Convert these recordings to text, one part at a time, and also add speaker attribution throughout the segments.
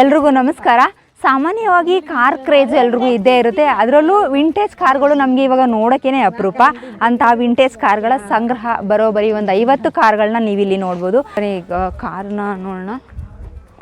Speaker 1: ಎಲ್ರಿಗೂ ನಮಸ್ಕಾರ. ಸಾಮಾನ್ಯವಾಗಿ ಕಾರ್ ಕ್ರೇಜ್ ಎಲ್ರಿಗೂ ಇದ್ದೇ ಇರುತ್ತೆ. ಅದರಲ್ಲೂ ವಿಂಟೇಜ್ ಕಾರ್ಗಳು ನಮಗೆ ಇವಾಗ ನೋಡೋಕ್ಕೇನೆ ಅಪರೂಪ. ಅಂತ ವಿಂಟೇಜ್ ಕಾರ್ಗಳ ಸಂಗ್ರಹ ಬರೋಬರಿ ಒಂದು ಐವತ್ತು ಕಾರ್ಗಳನ್ನ ನೀವಿಲ್ಲಿ ನೋಡ್ಬೋದು. ಕಾರ್ನ ನೋಡೋಣ.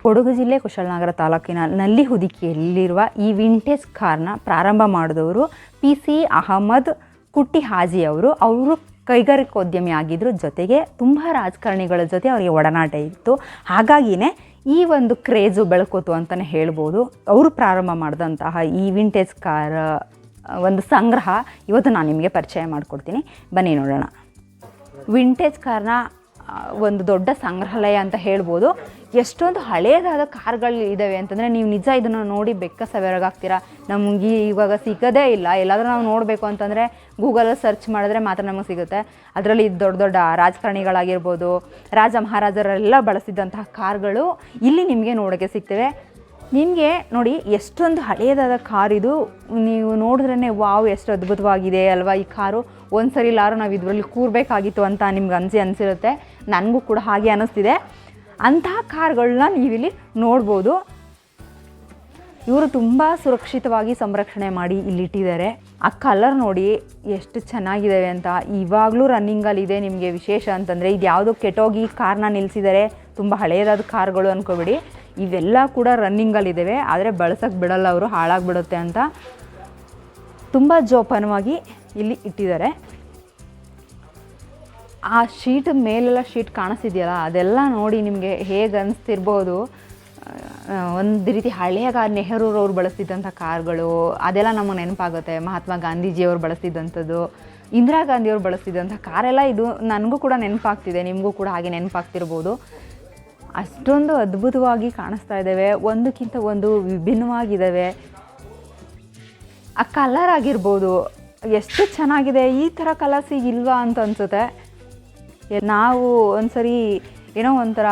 Speaker 1: ಕೊಡಗು ಜಿಲ್ಲೆ ಕುಶಾಲನಗರ ತಾಲೂಕಿನ ನಲ್ಲಿ ಹುದಿಕೆಯಲ್ಲಿರುವ ಈ ವಿಂಟೇಜ್ ಕಾರ್ನ ಪ್ರಾರಂಭ ಮಾಡಿದವರು ಪಿ ಸಿ ಅಹಮದ್ ಕುಟ್ಟಿ ಹಾಜಿ ಅವರು. ಅವರು ಕೈಗಾರಿಕೋದ್ಯಮಿ ಆಗಿದ್ದರು ಜೊತೆಗೆ ತುಂಬ ರಾಜಕಾರಣಿಗಳ ಜೊತೆ ಅವರಿಗೆ ಒಡನಾಟ ಇತ್ತು. ಹಾಗಾಗಿನೇ ಈ ಒಂದು ಕ್ರೇಜು ಬೆಳಕೋತು ಅಂತಲೇ ಹೇಳ್ಬೋದು. ಅವರು ಪ್ರಾರಂಭ ಮಾಡಿದಂತಹ ಈ ವಿಂಟೇಜ್ ಕಾರ್ ಒಂದು ಸಂಗ್ರಹ ಇವತ್ತು ನಾನು ನಿಮಗೆ ಪರಿಚಯ ಮಾಡಿಕೊಡ್ತೀನಿ. ಬನ್ನಿ ನೋಡೋಣ. ವಿಂಟೇಜ್ ಕಾರ್ನ ಒಂದು ದೊಡ್ಡ ಸಂಗ್ರಹಾಲಯ ಅಂತ ಹೇಳ್ಬೋದು. ಎಷ್ಟೊಂದು ಹಳೆಯದಾದ ಕಾರ್ಗಳು ಇದ್ದಾವೆ ಅಂತಂದರೆ ನೀವು ನಿಜ ಇದನ್ನು ನೋಡಿ ಬೆಕ್ಕ ಸವೆರಗಾಗ್ತೀರಾ ನಮಗೆ ಇವಾಗ ಸಿಗೋದೇ ಇಲ್ಲ. ಎಲ್ಲಾದರೂ ನಾವು ನೋಡಬೇಕು ಅಂತಂದರೆ ಗೂಗಲಲ್ಲಿ ಸರ್ಚ್ ಮಾಡಿದ್ರೆ ಮಾತ್ರ ನಮಗೆ ಸಿಗುತ್ತೆ. ಅದರಲ್ಲಿ ದೊಡ್ಡ ದೊಡ್ಡ ರಾಜಕಾರಣಿಗಳಾಗಿರ್ಬೋದು, ರಾಜ ಮಹಾರಾಜರೆಲ್ಲ ಬಳಸಿದ್ದಂತಹ ಕಾರ್ಗಳು ಇಲ್ಲಿ ನಿಮಗೆ ನೋಡೋಕ್ಕೆ ಸಿಗ್ತವೆ. ನಿಮಗೆ ನೋಡಿ ಎಷ್ಟೊಂದು ಹಳೆಯದಾದ ಕಾರ್ ಇದು. ನೀವು ನೋಡಿದ್ರೇ ವಾವ್, ಎಷ್ಟು ಅದ್ಭುತವಾಗಿದೆ ಅಲ್ವಾ ಈ ಕಾರು. ಒಂದು ಸರಿ ಲಾರು ನಾವು ಇದರಲ್ಲಿ ಕೂರಬೇಕಾಗಿತ್ತು ಅಂತ ನಿಮ್ಗೆ ಅನಿಸಿ ಅನಿಸಿರುತ್ತೆ. ನನಗೂ ಕೂಡ ಹಾಗೆ ಅನ್ನಿಸ್ತಿದೆ ಅಂತಹ ಕಾರ್ಗಳನ್ನ ನೀವಿಲ್ಲಿ ನೋಡ್ಬೋದು. ಇವರು ತುಂಬ ಸುರಕ್ಷಿತವಾಗಿ ಸಂರಕ್ಷಣೆ ಮಾಡಿ ಇಲ್ಲಿಟ್ಟಿದ್ದಾರೆ. ಆ ಕಲರ್ ನೋಡಿ ಎಷ್ಟು ಚೆನ್ನಾಗಿದ್ದಾವೆ ಅಂತ. ಇವಾಗಲೂ ರನ್ನಿಂಗಲ್ಲಿದೆ ನಿಮಗೆ ವಿಶೇಷ ಅಂತಂದರೆ ಇದು ಯಾವುದೋ ಕೆಟ್ಟೋಗಿ ಕಾರ್ನ ನಿಲ್ಲಿಸಿದ್ದಾರೆ ತುಂಬ ಹಳೆಯದಾದ ಕಾರ್ಗಳು ಅಂದ್ಕೊಬಿಡಿ ಇವೆಲ್ಲ ಕೂಡ ರನ್ನಿಂಗಲ್ಲಿದ್ದಾವೆ ಆದರೆ ಬಳಸೋಕ್ಕೆ ಬಿಡಲ್ಲ ಅವರು, ಹಾಳಾಗ್ಬಿಡುತ್ತೆ ಅಂತ ತುಂಬ ಜೋಪಾನವಾಗಿ ಇಲ್ಲಿ ಇಟ್ಟಿದ್ದಾರೆ. ಆ ಶೀಟ್ ಮೇಲೆಲ್ಲ ಶೀಟ್ ಕಾಣಿಸ್ತಿದೆಯಲ್ಲ, ಅದೆಲ್ಲ ನೋಡಿ ನಿಮಗೆ ಹೇಗೆ ಅನಿಸ್ತಿರ್ಬೋದು. ಒಂದು ರೀತಿ ಹಳೆಯ ಕಾರ್ ನೆಹರೂರವ್ರು ಬಳಸ್ತಿದ್ದಂಥ ಕಾರ್ಗಳು, ಅದೆಲ್ಲ ನಮಗೆ ನೆನಪಾಗುತ್ತೆ. ಮಹಾತ್ಮ ಗಾಂಧೀಜಿಯವರು ಬಳಸ್ತಿದ್ದಂಥದ್ದು, ಇಂದಿರಾ ಗಾಂಧಿಯವರು ಬಳಸ್ತಿದ್ದಂಥ ಕಾರೆಲ್ಲ ಇದು ನನಗೂ ಕೂಡ ನೆನಪಾಗ್ತಿದೆ, ನಿಮಗೂ ಕೂಡ ಹಾಗೆ ನೆನಪಾಗ್ತಿರ್ಬೋದು. ಅಷ್ಟೊಂದು ಅದ್ಭುತವಾಗಿ ಕಾಣಿಸ್ತಾ ಇದ್ದಾವೆ ಒಂದಕ್ಕಿಂತ ಒಂದು ವಿಭಿನ್ನವಾಗಿದ್ದಾವೆ ಆ ಕಲರ್ ಆಗಿರ್ಬೋದು. ಎಷ್ಟು ಚೆನ್ನಾಗಿದೆ, ಈ ಥರ ಕಲರ್ಸ್ ಇಲ್ವಾ ಅಂತ ಅನ್ಸುತ್ತೆ. ನಾವು ಒಂದ್ಸರಿ ಏನೋ ಒಂಥರ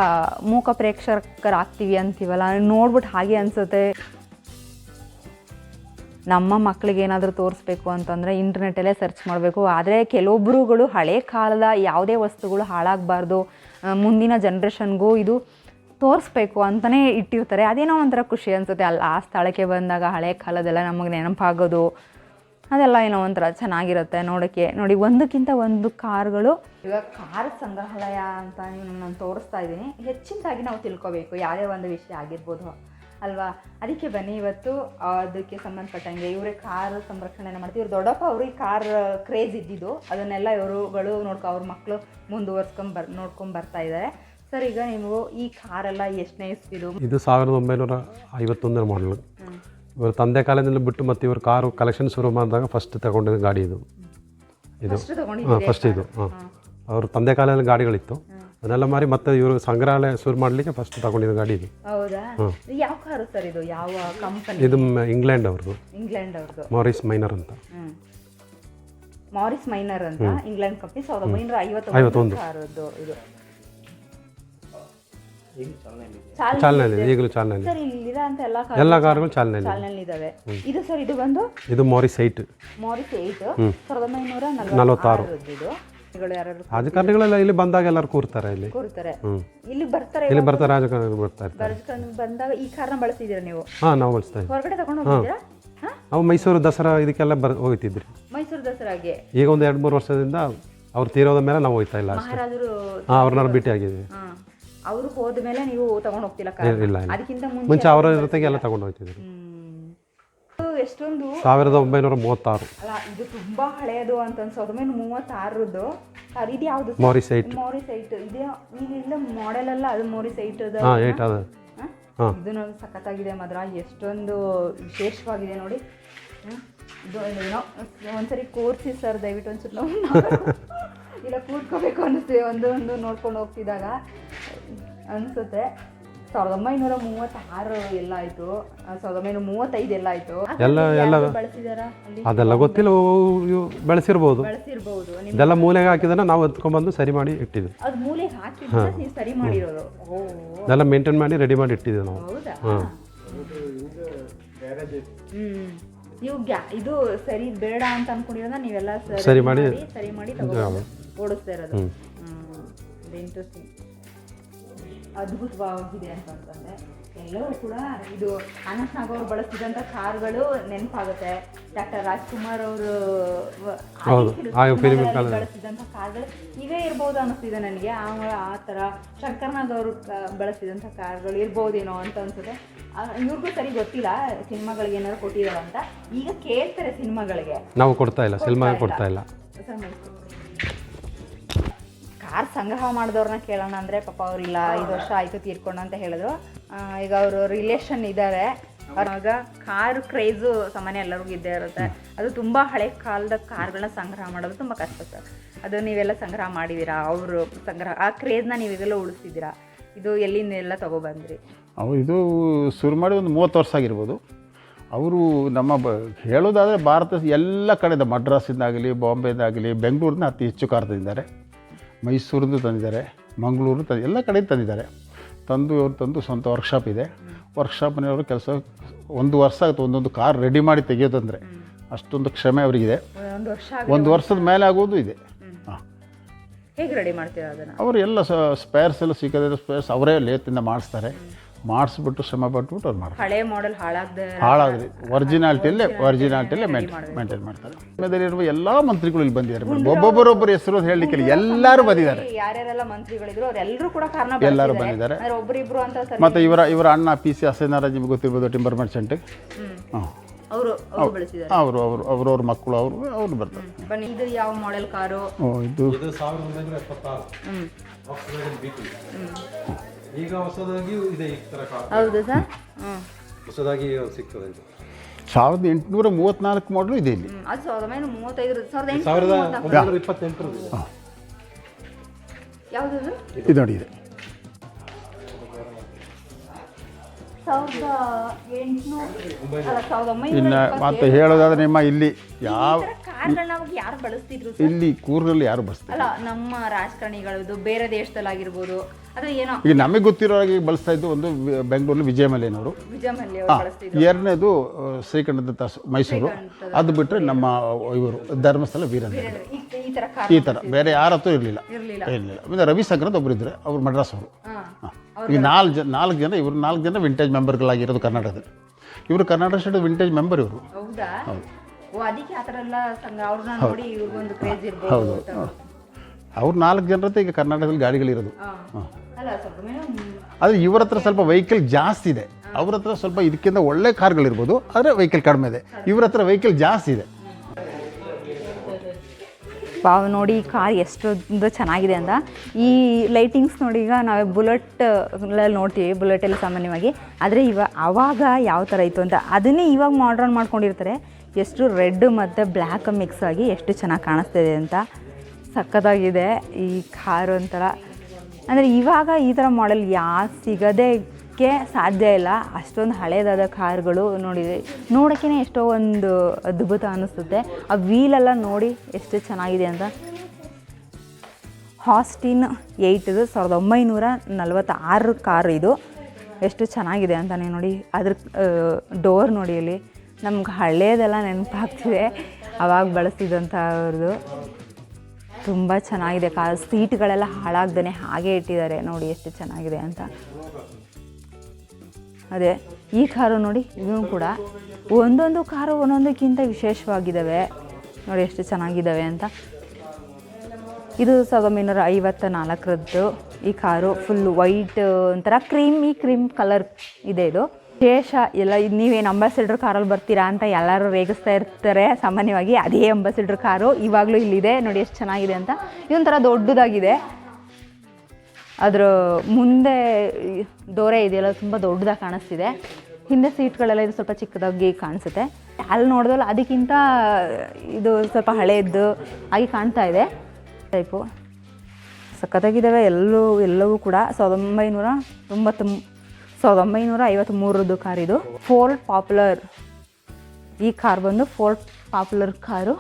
Speaker 1: ಮೂಕ ಪ್ರೇಕ್ಷಕರಾಗ್ತೀವಿ ಅಂತೀವಲ್ಲ ನೋಡ್ಬಿಟ್ಟು ಹಾಗೆ ಅನಿಸುತ್ತೆ. ನಮ್ಮ ಮಕ್ಕಳಿಗೆ ಏನಾದರೂ ತೋರಿಸ್ಬೇಕು ಅಂತಂದರೆ ಇಂಟರ್ನೆಟ್ಟಲ್ಲೇ ಸರ್ಚ್ ಮಾಡಬೇಕು. ಆದರೆ ಕೆಲವೊಬ್ಬರುಗಳು ಹಳೆ ಕಾಲದ ಯಾವುದೇ ವಸ್ತುಗಳು ಹಾಳಾಗಬಾರ್ದು. ಮುಂದಿನ ಜನ್ರೇಷನ್ಗೂ ಇದು ತೋರಿಸ್ಬೇಕು ಅಂತಲೇ ಇಟ್ಟಿರ್ತಾರೆ. ಅದೇನೋ ಒಂಥರ ಖುಷಿ ಅನಿಸುತ್ತೆ. ಅಲ್ಲಿ ಆ ಸ್ಥಳಕ್ಕೆ ಬಂದಾಗ ಹಳೆ ಕಾಲದೆಲ್ಲ ನಮಗೆ ನೆನಪಾಗೋದು, ಅದೆಲ್ಲ ಏನೋ ಒಂಥರ ಚೆನ್ನಾಗಿರುತ್ತೆ ನೋಡೋಕ್ಕೆ ನೋಡಿ, ಒಂದಕ್ಕಿಂತ ಒಂದು ಕಾರ್ಗಳು. ಇವಾಗ ಕಾರ್ ಸಂಗ್ರಹಾಲಯ ಅಂತ ನಾನು ತೋರಿಸ್ತಾ ಇದ್ದೀನಿ. ಹೆಚ್ಚಿನದಾಗಿ ನಾವು ತಿಳ್ಕೊಬೇಕು ಯಾವುದೇ ಒಂದು ವಿಷಯ ಆಗಿರ್ಬೋದು. ಅಲ್ವಾ? ಅದಕ್ಕೆ ಬನ್ನಿ ಇವತ್ತು. ಅದಕ್ಕೆ ಸಂಬಂಧಪಟ್ಟಂಗೆ ಇವರೇ ಕಾರ್ ಸಂರಕ್ಷಣೆನ ಮಾಡ್ತೀವಿ ಇವ್ರು ದೊಡ್ಡಪ್ಪ, ಅವ್ರಿಗೆ ಕಾರ್ ಕ್ರೇಜ್ ಇದ್ದಿದ್ದು. ಅದನ್ನೆಲ್ಲ ಇವರುಗಳು ನೋಡ್ಕೊ, ಅವ್ರ ಮಕ್ಕಳು ಮುಂದುವರ್ಸ್ಕೊಂಡ್ ಬರ್, ನೋಡ್ಕೊಂಡು ಬರ್ತಾ ಇದ್ದಾರೆ ಸರ್ ಈಗ ನೀವು ಈ ಕಾರೆಲ್ಲ ಎಷ್ಟನೇ ಇಸ್ತಿದು
Speaker 2: ಇದು ಸಾವಿರದ ಒಂಬೈನೂರ ಐವತ್ತೊಂದರ ಮಾಡಲು ಇವರು ತಂದೆ ಕಾಲದಲ್ಲಿ ಬಿಟ್ಟು ಮತ್ತೆ ಇವರು ಕಾರು ಕಲೆಕ್ಷನ್ ಶುರು ಮಾಡಿದಾಗ ಫಸ್ಟ್ ತಗೊಂಡಿದ್ದ ಗಾಡಿ ಇದು. ಇದು. ಹಾಂ ಫಸ್ಟ್ ಇದು. ಹಾಂ. ಅವ್ರ ತಂದೆ ಕಾಲದಲ್ಲಿ ಗಾಡಿಗಳಿತ್ತು. ಅದನ್ನೆಲ್ಲ ಮಾರಿ ಮತ್ತೆ ಇವರು ಸಂಗ್ರಹಾಲಯ ಶುರು ಮಾಡಲಿಕ್ಕೆ ಫಸ್ಟ್ ತಗೊಂಡಿದ್ದ ಗಾಡಿ ಇದು.
Speaker 1: ಯಾವ ಕಾರು ಸರ್ ಇದು? ಯಾವ ಕಂಪನಿ
Speaker 2: ಇದು ಇಂಗ್ಲೆಂಡ್ ಅವ್ರದ್ದು.
Speaker 1: ಇಂಗ್ಲೆಂಡ್ ಅವ್ರದ್ದು.
Speaker 2: ಮಾರಿಸ್ ಮೈನರ್ ಅಂತ.
Speaker 1: ಮಾರಿಸ್ ಮೈನರ್ ಅಂತ? ಇಂಗ್ಲೆಂಡ್ ಕಂಪನಿ ಸಾವಿರದ ಒಂಬೈನೂರ
Speaker 2: ಐವತ್ತೊಂದು.
Speaker 1: ಕಾರದ್ದು ಇದು.
Speaker 2: ಚಾಲನೆಯಲ್ಲಿ ಈಗಲೂ ಚಾಲನೆಯಲ್ಲಿ
Speaker 1: ಸರ್ ಇಲ್ಲಿರೋ ಅಂತ ಎಲ್ಲ
Speaker 2: ಎಲ್ಲ ಕಾರುಗಳು ಚಾಲನೆಯಲ್ಲಿ
Speaker 1: ಚಾಲ್ನಲ್ಲಿ ಇದಾವೆ ಇದು ಸರ್ ಇದು ಬಂದು
Speaker 2: ಇದು ಮಾರಿಸ್ ಏಟ್
Speaker 1: ಮಾರಿಸ್ ಏಟ್ ಸಾವಿರದ ಒಂಬೈನೂರ
Speaker 2: ನಲವತ್ತಾರು.
Speaker 1: ಇದು ಯಾರು
Speaker 2: ರಾಜಕಾರಣಿಗಳೆಲ್ಲ ಇಲ್ಲಿ ಬಂದಾಗ ಎಲ್ಲರೂ ಕೂರ್ತಾರೆ ಇಲ್ಲಿ.
Speaker 1: ಕೂರ್ತಾರೆ.
Speaker 2: ಹ್ಞೂ
Speaker 1: ಇಲ್ಲಿ ಬರ್ತಾರೆ
Speaker 2: ಇಲ್ಲಿ ಬರ್ತಾರೆ ರಾಜಕಾರಣಿಗಳು ಬರ್ತಾ ಇರ್ತಾರೆ.
Speaker 1: ಬರ್ಸ್ಕೊಂಡು ಬಂದಾಗ ಈ ಕಾರ್ನ ಬಳಸಿದ್ದೀರಾ ನೀವು?
Speaker 2: ಹಾಂ ನಾವು ಬಳಸ್ತಾ ಇದ್ದೀವಿ.
Speaker 1: ಹೊರಗಡೆ ತಗೊಂಡು ಹೋಗಿದ್ದೀರಾ ಹಾ?
Speaker 2: ನಾವು ಮೈಸೂರು ದಸರಾ ಇದಕ್ಕೆಲ್ಲ ಬರ್ ಹೋಗ್ತಿದ್ರಿ.
Speaker 1: ಮೈಸೂರು ದಸರಾಗೆ.
Speaker 2: ಈಗ ಒಂದು ಎರಡು ಮೂರು ವರ್ಷದಿಂದ ಅವ್ರು ತೀರೋದ ಮೇಲೆ ನಾವು ಹೋಗ್ತಾ ಇಲ್ಲ ಅಷ್ಟೇ.
Speaker 1: ಮಹಾರಾಜರು
Speaker 2: ಹಾಂ ಅವ್ರನ್ನ ಭೇಟಿ ಆಗಿದ್ವಿ
Speaker 1: ಹಾ. ಅವರು ಹೋದ ಮೇಲೆ ನೀವು ತಗೊಂಡು ಹೋಗ್ತಿಲ್ಲ ಕಾರ್
Speaker 2: ಇಲ್ಲ.
Speaker 1: ಅದಕ್ಕಿಂತ ಮುಂಚೆ
Speaker 2: ಮುಂಚೆ ಅವರ ಜೊತೆಗೆ ಎಲ್ಲ ತಗೊಂಡು ಹೋಗ್ತಿದ್ರು.
Speaker 1: ಇದು ಎಷ್ಟೊಂದು
Speaker 2: ಸಾವಿರದ ಒಂಬೈನೂರ ಮೂವತ್ತಾರು.
Speaker 1: ಅಲ್ಲ ಇದು ತುಂಬಾ ಹಳೆಯದು ಅಂತ ಸಾವಿರದ ಒಂಬೈನೂರ ಮೂವತ್ತಾರದ್ದು ಸರ್ ಇದು ಯಾವುದು
Speaker 2: ಮಾರಿಸ್ ಸೈಟ್
Speaker 1: ಮೋರಿಸ್ ಐಟ್ ಇದೆ ಇಲ್ಲಿಂದ ಮಾಡೆಲ್ ಅಲ್ಲ ಅದು ಮೋರಿಸ್ ಐಟ್ ಅದ.
Speaker 2: ಹಾಂ ಏಯ್ಟ್ ಅದ?
Speaker 1: ಹಾ. ಇದು ನೋಡಿ ಸಖತ್ತಾಗಿದೆ ಮಾತ್ರ ಎಷ್ಟೊಂದು ವಿಶೇಷವಾಗಿದೆ ನೋಡಿ. ಹ್ಮ್? ಇದು ಏನೋ ಒಂದ್ಸರಿ ಕೋರ್ಸಿ ಸರ್ ದಯವಿಟ್ಟು ಒಂದ್ಸರಿ ನಾವು ಇಲ್ಲ ಕೂತ್ಕೋಬೇಕು ಅನ್ನಿಸ್ತೀವಿ ಒಂದು ಒಂದು ನೋಡ್ಕೊಂಡು ಹೋಗ್ತಿದ್ದಾಗ ಅನಿಸುತ್ತೆ. ಸಾವಿರದ ಒಂಬೈನೂರ ಮೂವತ್ತಾರು ಎಲ್ಲ ಆಯಿತು. ಸಾವಿರದ ಒಂಬೈನೂರ ಮೂವತ್ತೈದು ಎಲ್ಲ ಆಯಿತು.
Speaker 2: ಎಲ್ಲ ಎಲ್ಲ
Speaker 1: ಬಳಸಿದಾರ?
Speaker 2: ಅದೆಲ್ಲ ಗೊತ್ತಿಲ್ಲ ಬೆಳೆಸಿರ್ಬೋದು.
Speaker 1: ಬಳಸಿರ್ಬೋದು. ನಿಮ್
Speaker 2: ಇದೆಲ್ಲ ಮೂಲೆಗೆ ಹಾಕಿದ್ರೆ ನಾವು ಎತ್ಕೊಂಡ್ಬಂದು ಸರಿ ಮಾಡಿ ಇಟ್ಟಿದ್ವಿ.
Speaker 1: ಅದು ಮೂಲೆಗೆ ಹಾಕಿದ್ರೆ ನೀವು ಸರಿ ಮಾಡಿರೋದು. ಓ
Speaker 2: ಇದೆಲ್ಲ ಮೇಂಟೈನ್ ಮಾಡಿ ರೆಡಿ ಮಾಡಿ ಇಟ್ಟಿದ್ದೀವಿ ನಾವು.
Speaker 1: ಹೌದಾ?
Speaker 2: ಹಾಂ.
Speaker 1: ಹ್ಮ್. ನೀವು ಗ್ಯಾ ಇದು ಸರಿ ಬೇಡ ಅಂತ ಅನ್ಕೊಂಡಿರೋದ ನೀವೆಲ್ಲ ಸರಿ
Speaker 2: ಸರಿ ಮಾಡಿ.
Speaker 1: ಸರಿ ಮಾಡಿ ಓಡಿಸ್ತಾ ಇರೋದು. ಹ್ಮ್. ಇಂಟ್ರೆಸ್ಟಿಂಗ್ ಅದ್ಭುತವಾಗಿದೆ ಅಂತಂದ್ರೆ ಎಲ್ಲವೂ ಕೂಡ ಇದು ಅನಂತ್ನಾಗ್ ಅವರು ಬಳಸಿದಂಥ ಕಾರ್ಗಳು ನೆನಪಾಗುತ್ತೆ. ಡಾಕ್ಟರ್ ರಾಜ್ಕುಮಾರ್ ಅವರು. ಬಳಸಿದಂಥ ಕಾರ್ಗಳು ಇವೇ ಇರ್ಬೋದು ಅನಿಸ್ತಿದೆ ನನಗೆ. ಆ ಆ ಥರ ಶಂಕರ್ನಾಗ್ ಅವರು ಬಳಸಿದಂಥ ಕಾರ್ಗಳು ಇರ್ಬೋದೇನೋ ಅಂತ ಅನ್ಸುತ್ತೆ. ಇವ್ರಿಗೂ ಸರಿ ಗೊತ್ತಿಲ್ಲ ಸಿನಿಮಾಗಳಿಗೆ ಏನಾದ್ರು ಕೊಟ್ಟಿದಾರ ಅಂತ ಈಗ ಕೇಳ್ತಾರೆ ಸಿನಿಮಾಗಳಿಗೆ.
Speaker 2: ನಾವು ಕೊಡ್ತಾ ಇಲ್ಲ ಸಿನಿಮಾ ಕೊಡ್ತಾ ಇಲ್ಲ.
Speaker 1: ಕಾರ್ ಸಂಗ್ರಹ ಮಾಡಿದವ್ರನ್ನ ಕೇಳೋಣ ಅಂದರೆ ಪಾಪ ಇಲ್ಲ ಐದು ವರ್ಷ ಆಯಿತು ತೀರ್ಕೊಂಡು ಅಂತ ಹೇಳಿದ್ರು. ಈಗ ಅವರು ರಿಲೇಷನ್ ಇದ್ದಾರೆ ಅವಾಗ ಕಾರ್ ಕ್ರೇಜು ಸಾಮಾನ್ಯ ಎಲ್ಲರಿಗೂ ಇದ್ದೇ ಇರುತ್ತೆ. ಅದು ತುಂಬ ಹಳೆ ಕಾಲದ ಕಾರ್ಗಳನ್ನ ಸಂಗ್ರಹ ಮಾಡೋದು ತುಂಬ ಕಷ್ಟ ಸರ್. ಅದು ನೀವೆಲ್ಲ ಸಂಗ್ರಹ ಮಾಡಿದ್ದೀರಾ ಅವರು ಸಂಗ್ರಹ, ಆ ಕ್ರೇಜ್ನ ನೀವೀಗೆಲ್ಲ ಉಳಿಸಿದ್ದೀರಾ ಇದು ಎಲ್ಲಿಂದೆಲ್ಲ ತೊಗೊಬಂದ್ರಿ?
Speaker 3: ಅವು ಇದು ಶುರು ಮಾಡಿ ಒಂದು ಮೂವತ್ತು ವರ್ಷ ಆಗಿರ್ಬೋದು. ಅವರು ನಮ್ಮ ಬ, ಹೇಳೋದಾದರೆ ಭಾರತ ಎಲ್ಲ ಕಡೆದ ಮಡ್ರಾಸಿಂದಾಗಲಿ ಬಾಂಬೆದಾಗಲಿ, ಬೆಂಗಳೂರಿನ ಅತಿ ಹೆಚ್ಚು ಕಾರ್ ತಂದಿದ್ದಾರೆ ಮೈಸೂರಿಂದ ತಂದಿದ್ದಾರೆ ಮಂಗಳೂರು ತಂದು ಎಲ್ಲ ಕಡೆ ತಂದಿದ್ದಾರೆ. ತಂದು ಇವರು ತಂದು ಸ್ವಂತ ವರ್ಕ್ಶಾಪ್ ಇದೆ. ವರ್ಕ್ಶಾಪ್ನವರು ಕೆಲಸ ಒಂದು ವರ್ಷ ಆಗುತ್ತೆ ಒಂದೊಂದು ಕಾರ್ ರೆಡಿ ಮಾಡಿ ತೆಗೆಯೋದಂದರೆ. ಅಷ್ಟೊಂದು ಕ್ಷಮೆ ಅವರಿಗಿದೆ.
Speaker 1: ಒಂದು ವರ್ಷ
Speaker 3: ಒಂದು ವರ್ಷದ ಮೇಲೆ ಆಗೋದು ಇದೆ. ಹಾಂ.
Speaker 1: ಹೇಗೆ ರೆಡಿ ಮಾಡ್ತೀರಾ ಅದನ್ನು?
Speaker 3: ಅವರು ಎಲ್ಲ ಸ್ಪೇರ್ಸ್ ಎಲ್ಲ ಸಿಕ್ಕದಿರೋ ಸ್ಪೇರ್ಸ್ ಅವರೇ ಲೇತಿಂದ ಮಾಡಿಸ್ತಾರೆ. ಮಾಡಿಸ್ಬಿಟ್ಟು ಶ್ರಮ ಪಟ್ಬಿಟ್ಟು ಅವ್ರು ಮಾಡ್ತಾರೆ.
Speaker 1: ಹಳೆ ಮಾಡೆಲ್ ಹಾಳಾಗದೆ
Speaker 3: ಹಾಳಾದ್ರಿ ಒರಿಜಿನಾಲಿಟಿಯಲ್ಲೇ ಒರಿಜಿನಾಲಿಟಿಯಲ್ಲೇ ಮೇಂಟೈನ್ ಮಾಡ್ತಾರೆ. ಆಮೇಲೆ ಎಲ್ಲ ಮಂತ್ರಿಗಳು ಇಲ್ಲಿ ಬಂದಿದ್ದಾರೆ ಮೇಡಮ್ ಒಬ್ಬೊಬ್ಬರೊಬ್ಬರು ಹೆಸರು ಹೇಳಲಿಕ್ಕೆ ಎಲ್ಲರೂ ಬಂದಿದ್ದಾರೆ.
Speaker 1: ಯಾರ್ಯಾರೆಲ್ಲ ಮಂತ್ರಿಗಳಿದ್ರು ಅವರೆಲ್ಲರೂ ಕೂಡ ಕಾರಣ
Speaker 3: ಎಲ್ಲರೂ ಬಂದಿದ್ದಾರೆ.
Speaker 1: ಒಬ್ಬರಿಬ್ರು ಅಂತ
Speaker 3: ಮತ್ತೆ ಇವರ ಇವರ ಅಣ್ಣ ಪಿ ಸಿ ಅಸೇನಾರಾಜ್ ನಿಮ್ಗೆ ಗೊತ್ತಿರ್ಬೋದು ಟಿಂಬರ್ ಮರ್ಚೆಂಟ್ ಹಾಂ
Speaker 1: ಅವರು ಅವರು ಬೆಳೆಸಿದ್ದಾರೆ.
Speaker 3: ಅವರು ಅವರು ಅವ್ರವ್ರ ಮಕ್ಕಳು ಅವರು ಅವ್ರು ಬರ್ತಾರೆ.
Speaker 1: ಬನ್ನಿ ಇದು ಯಾವ ಮಾಡೆಲ್ ಕಾರು
Speaker 3: ಓ ಇದು
Speaker 2: ಇದು ಸಾವಿರದ ಒಂಬೈನೂರ ಎಪ್ಪತ್ತಾರು. ಈಗ ಹೊಸದಾಗಿಯೂ ಇದೆ ಈ ಥರ ಕಾರ್.
Speaker 1: ಹೌದು ಸರ್?
Speaker 2: ಹೊಸದಾಗಿ ಸಿಗ್ತದೆ ಇದು.
Speaker 3: ಸಾವಿರದ ಎಂಟುನೂರ ಮೂವತ್ತ್ನಾಲ್ಕು ಮಾಡಲು ಇದೆ ಇಲ್ಲಿ.
Speaker 1: ಅದು ಸಾವಿರದ ಒಂಬೈನೂರ ಮೂವತ್ತೈದು ಸಾವಿರದ ಎಂಟು
Speaker 2: ಸಾವಿರದ ಒಂಬೈನೂರ ಇಪ್ಪತ್ತೆಂಟರದ್ದು
Speaker 1: ಯಾವುದು ಅದು?
Speaker 3: ಇದು ನೋಡಿ ಇದೆ.
Speaker 1: ಸಾವಿರದ ಎಂಟುನೂರ ಅಲ್ಲ ಸಾವಿರದ ಒಂಬೈನೂರ
Speaker 3: ಇನ್ನು ಮತ್ತೆ ಹೇಳೋದಾದ್ರೆ ನಿಮ್ಮ ಇಲ್ಲಿ ಯಾವ
Speaker 1: ಕಾರ್ಗಳನ್ನ ಅವಾಗ ಯಾರು ಬಳಸ್ತಿದ್ರು ಸರ್?
Speaker 3: ಇಲ್ಲಿ ಕೂರ್ಗಲ್ಲಿ ಯಾರು ಬಸ್ತಾರೆ
Speaker 1: ಅಲ್ಲ ನಮ್ಮ ರಾಜಕಾರಣಿಗಳದ್ದು ಬೇರೆ ದೇಶದಲ್ಲಾಗಿರ್ಬೋದು ಏನೋ.
Speaker 3: ಈಗ ನಮಗೆ ಗೊತ್ತಿರೋ ಹಾಗೆ ಬಳಸ್ತಾ ಇದ್ದು ಒಂದು ಬೆಂಗಳೂರಿನ ಬೆಂಗಳೂರಲ್ಲಿ
Speaker 1: ಬಳಸ್ತಿದ್ರು
Speaker 3: ಎರಡನೇದು ಶ್ರೀಕಂಠದ ತಾಸು ಮೈಸೂರು. ಅದು ಬಿಟ್ಟರೆ ನಮ್ಮ ಇವರು ಧರ್ಮಸ್ಥಳ ವೀರೇಂದ್ರ
Speaker 1: ಈ ಥರ
Speaker 3: ಬೇರೆ ಯಾರ ಹತ್ರ ಇರಲಿಲ್ಲ.
Speaker 1: ಇರಲಿಲ್ಲ.
Speaker 3: ಆಮೇಲೆ ರವಿ ಸಂಕ್ರಾಂತ್ ಒಬ್ರು ಇದ್ದಾರೆ ಅವ್ರು ಮಡ್ರಾಸ್ ಅವರು.
Speaker 1: ಹಾಂ
Speaker 3: ಈಗ ನಾಲ್ಕು ಜನ ನಾಲ್ಕು ಜನ ಇವರು ನಾಲ್ಕು ಜನ ವಿಂಟೇಜ್ ಮೆಂಬರ್ಗಳಾಗಿರೋದು ಕರ್ನಾಟಕದಲ್ಲಿ. ಇವರು ಕರ್ನಾಟಕ ಸ್ಟೇಟ್ ವಿಂಟೇಜ್ ಮೆಂಬರ್ ಇವರು.
Speaker 1: ಹೌದು? ಇರ್ಬೋದು
Speaker 3: ಅವ್ರು ನಾಲ್ಕು ಜನರತ್ತೆ ಈಗ ಕರ್ನಾಟಕದಲ್ಲಿ ಗಾಡಿಗಳಿರೋದು
Speaker 1: ಹಾ.
Speaker 3: ಆದರೆ ಇವ್ರ ಹತ್ರ ಸ್ವಲ್ಪ ವೆಹಿಕಲ್ ಜಾಸ್ತಿ ಇದೆ. ಅವ್ರ ಹತ್ರ ಸ್ವಲ್ಪ ಇದಕ್ಕಿಂತ ಒಳ್ಳೆ ಕಾರ್ಗಳಿರ್ಬೋದು ಆದರೆ ವೆಹಿಕಲ್ ಕಡಿಮೆ ಇದೆ. ಇವ್ರ ಹತ್ರ ವೆಹಿಕಲ್ ಜಾಸ್ತಿ ಇದೆ.
Speaker 1: ವಾವ್ ನೋಡಿ ಈ ಕಾರ್ ಎಷ್ಟೊಂದು ಚೆನ್ನಾಗಿದೆ ಅಂತ. ಈ ಲೈಟಿಂಗ್ಸ್ ನೋಡಿ ಈಗ ನಾವು ಬುಲೆಟ್ ನೋಡ್ತೀವಿ ಬುಲೆಟಲ್ಲಿ ಸಾಮಾನ್ಯವಾಗಿ. ಆದರೆ ಇವಾಗ ಆವಾಗ ಯಾವ ಥರ ಇತ್ತು ಅಂತ. ಅದನ್ನೇ ಇವಾಗ ಮಾಡ್ರನ್ ಮಾಡ್ಕೊಂಡಿರ್ತಾರೆ. ಎಷ್ಟು ರೆಡ್ ಮತ್ತು ಬ್ಲ್ಯಾಕ್ ಮಿಕ್ಸ್ ಆಗಿ ಎಷ್ಟು ಚೆನ್ನಾಗಿ ಕಾಣಿಸ್ತಿದೆ ಅಂತ. ಸಖತ್ತಾಗಿದೆ ಈ ಕಾರು ಒಂಥರ. ಅಂದರೆ ಇವಾಗ ಈ ಥರ ಮಾಡೆಲ್ ಯಾ ಸಿಗೋದಕ್ಕೆ ಸಾಧ್ಯ ಇಲ್ಲ. ಅಷ್ಟೊಂದು ಹಳೇದಾದ ಕಾರ್ಗಳು ನೋಡಿದೆ ನೋಡೋಕ್ಕೇ ಎಷ್ಟೋ ಒಂದು ಅದ್ಭುತ ಅನ್ನಿಸುತ್ತೆ ಆ ವೀಲೆಲ್ಲ ನೋಡಿ ಎಷ್ಟು ಚೆನ್ನಾಗಿದೆ ಅಂತ. ಹಾಸ್ಟಿನ್ ಏಯ್ಟದು ಸಾವಿರದ ಒಂಬೈನೂರ ನಲವತ್ತಾರು ಕಾರು ಇದು. ಎಷ್ಟು ಚೆನ್ನಾಗಿದೆ ಅಂತಾನೆ ನೋಡಿ. ಅದ್ರ ಡೋರ್ ನೋಡಿ ಇಲ್ಲಿ. ನಮ್ಗೆ ಹಳೇದೆಲ್ಲ ನೆನಪಾಗ್ತಿದೆ. ಅವಾಗ ಬಳಸಿದಂಥ ತುಂಬ ಚೆನ್ನಾಗಿದೆ. ಕಾರ್ ಸೀಟ್ಗಳೆಲ್ಲ ಹಾಳಾಗ್ದೇ ಹಾಗೆ ಇಟ್ಟಿದ್ದಾರೆ. ನೋಡಿ ಎಷ್ಟು ಚೆನ್ನಾಗಿದೆ ಅಂತ. ಅದೇ, ಈ ಕಾರು ನೋಡಿ ಇದೂ ಕೂಡ ಒಂದೊಂದು ಕಾರು ಒಂದೊಂದಕ್ಕಿಂತ ವಿಶೇಷವಾಗಿದ್ದಾವೆ. ನೋಡಿ ಎಷ್ಟು ಚೆನ್ನಾಗಿದ್ದಾವೆ ಅಂತ. ಇದು ಸಾವಿರದ ಒಂಬೈನೂರ ಐವತ್ತ ನಾಲ್ಕರದ್ದು ಈ ಕಾರು ಫುಲ್ ವೈಟ್ ಒಂಥರ ಕ್ರೀಮಿ ಕ್ರೀಮ್ ಕಲರ್ ಇದೆ ಇದು. ಶೇಷ ಎಲ್ಲ ನೀವೇನು ಅಂಬಾಸಿಡ್ರ್ ಕಾರಲ್ಲಿ ಬರ್ತೀರಾ ಅಂತ ಎಲ್ಲರೂ ರೇಗಿಸ್ತಾ ಇರ್ತಾರೆ. ಸಾಮಾನ್ಯವಾಗಿ ಅದೇ ಅಂಬಾಸಿಡ್ರ್ ಕಾರು ಇವಾಗಲೂ ಇಲ್ಲಿದೆ. ನೋಡಿ ಎಷ್ಟು ಚೆನ್ನಾಗಿದೆ ಅಂತ. ಇದೊಂಥರ ದೊಡ್ಡದಾಗಿದೆ. ಅದರ ಮುಂದೆ ದೋರೆ ಇದೆಯಲ್ಲ ತುಂಬ ದೊಡ್ಡದಾಗಿ ಕಾಣಿಸ್ತಿದೆ. ಹಿಂದೆ ಸೀಟ್ಗಳೆಲ್ಲ ಇದು ಸ್ವಲ್ಪ ಚಿಕ್ಕದಾಗಿ ಕಾಣಿಸುತ್ತೆ. ಅಲ್ಲಿ ನೋಡಿದ್ರಲ್ಲ ಅದಕ್ಕಿಂತ ಇದು ಸ್ವಲ್ಪ ಹಳೆಯದ್ದು ಆಗಿ ಕಾಣ್ತಾ ಇದೆ. ಟೈಪು. ಸಖತ್ತಾಗಿದ್ದಾವೆ ಎಲ್ಲೂ, ಎಲ್ಲವೂ ಕೂಡ. ಸಾವಿರದ ಒಂಬೈನೂರ ತೊಂಬತ್ತು ಸಾವಿರದ ಒಂಬೈನೂರ ಐವತ್ತ್ಮೂರದ್ದು ಕಾರ್ ಇದು. ಫೋರ್ಡ್ ಪಾಪ್ಯುಲರ್ ಈ ಕಾರ್ ಬಂದು Ford popular car.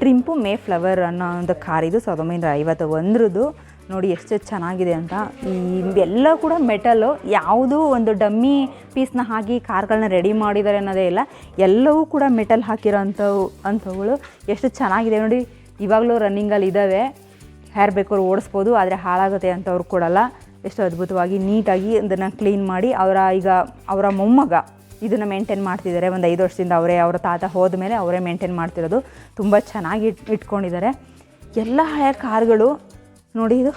Speaker 1: Triumph Mayflower ಅನ್ನೋ ಒಂದು ಕಾರ್ ಇದು, ಸಾವಿರದ ಒಂಬೈನೂರ ಐವತ್ತ ಒಂದರದ್ದು ನೋಡಿ ಎಷ್ಟು ಚೆನ್ನಾಗಿದೆ ಅಂತ. ಎಲ್ಲ ಕೂಡ ಮೆಟಲು ಯಾವುದೂ ಒಂದು ಡಮ್ಮಿ ಪೀಸ್ನ ಹಾಕಿ ಕಾರ್ಗಳನ್ನ ರೆಡಿ ಮಾಡಿದ್ದಾರೆ ಅನ್ನೋದೇ ಇಲ್ಲ. ಎಲ್ಲವೂ ಕೂಡ ಮೆಟಲ್ ಹಾಕಿರೋ ಅಂಥವು ಅಂಥವುಗಳು. ಎಷ್ಟು ಚೆನ್ನಾಗಿದೆ ನೋಡಿ. ಇವಾಗಲೂ ರನ್ನಿಂಗಲ್ಲಿ ಇದ್ದಾವೆ. ಯಾರು ಬೇಕಾದ್ರೂ ಓಡಿಸ್ಬೋದು, ಆದರೆ ಹಾಳಾಗುತ್ತೆ ಅಂತವ್ರು ಕೊಡಲ್ಲ. ಎಷ್ಟು ಅದ್ಭುತವಾಗಿ ನೀಟಾಗಿ ಅದನ್ನು ಕ್ಲೀನ್ ಮಾಡಿ ಅವರ ಈಗ ಅವರ ಮೊಮ್ಮಗ ಇದನ್ನು ಮೇಂಟೈನ್ ಮಾಡ್ತಿದ್ದಾರೆ. ಒಂದು ಐದು ವರ್ಷದಿಂದ ಅವರೇ, ಅವರ ತಾತ ಹೋದ ಮೇಲೆ ಅವರೇ ಮೇಂಟೈನ್ ಮಾಡ್ತಿರೋದು ತುಂಬ ಚೆನ್ನಾಗಿ ಇಟ್, ಇಟ್ಕೊಂಡಿದ್ದಾರೆ. ಎಲ್ಲ ಹಳೆಯ ಕಾರ್ಗಳು ನೋಡಿ ಇದು.